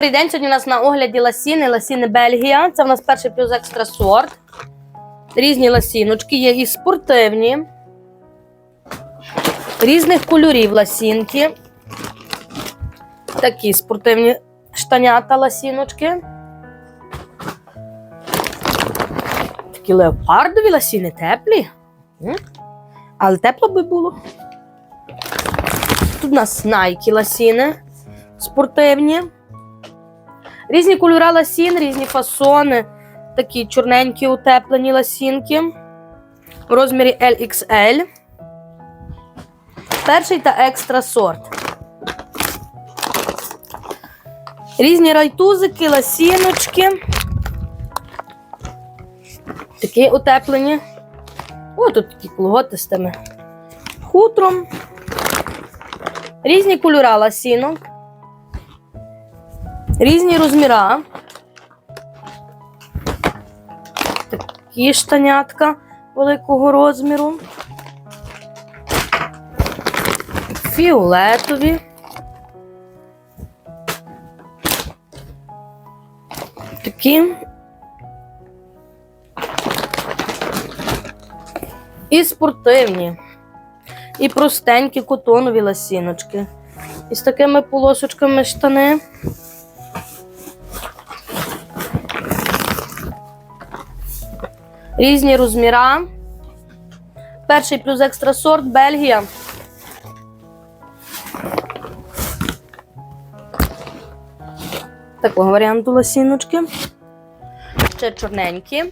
Добрий день. Сьогодні у нас на огляді ласіни, ласіни Бельгія. Це в нас перший плюс екстра сорт. Різні ласіночки, є і спортивні, різних кольорів ласінки. Такі спортивні штанята ласіночки. Такі леопардові ласіни теплі. Але тепло би було. Тут у нас найки ласіни спортивні. Різні кольори ласін, різні фасони. Такі чорненькі утеплені ласінки. В розмірі LXL. Перший та екстра сорт. Різні райтузики, ласіночки. Такі утеплені. О, тут такі колготи з тими хутром. Різні кольори ласінок. Різні розміра. Такі штанятка великого розміру. Фіолетові. Такі. І спортивні. І простенькі котонові ласіночки. І з такими полосочками штани. Різні розміра. Перший плюс екстра сорт Бельгія. Такого варіанту лосіночки. Ще чорненькі.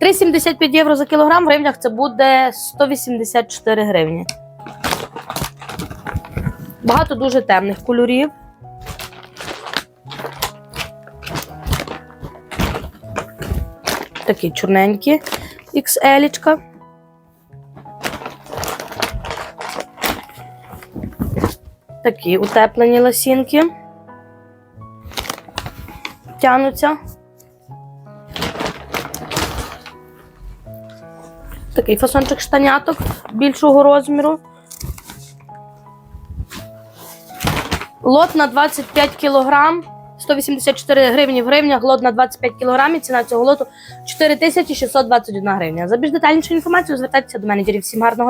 3,75 євро за кілограм. В гривнях це буде 184 гривні. Багато дуже темних кольорів. Такі чорненькі XL. Такі утеплені лосінки. Тянуться. Такий фасончик штаняток більшого розміру. Лот на 25 кілограм. 184 гривні в гривнях, лот на 25 кілограмів. Ціна цього лоту 4621 гривня. За більш детальнішу інформацію звертайтеся до менеджерів. Всім гарного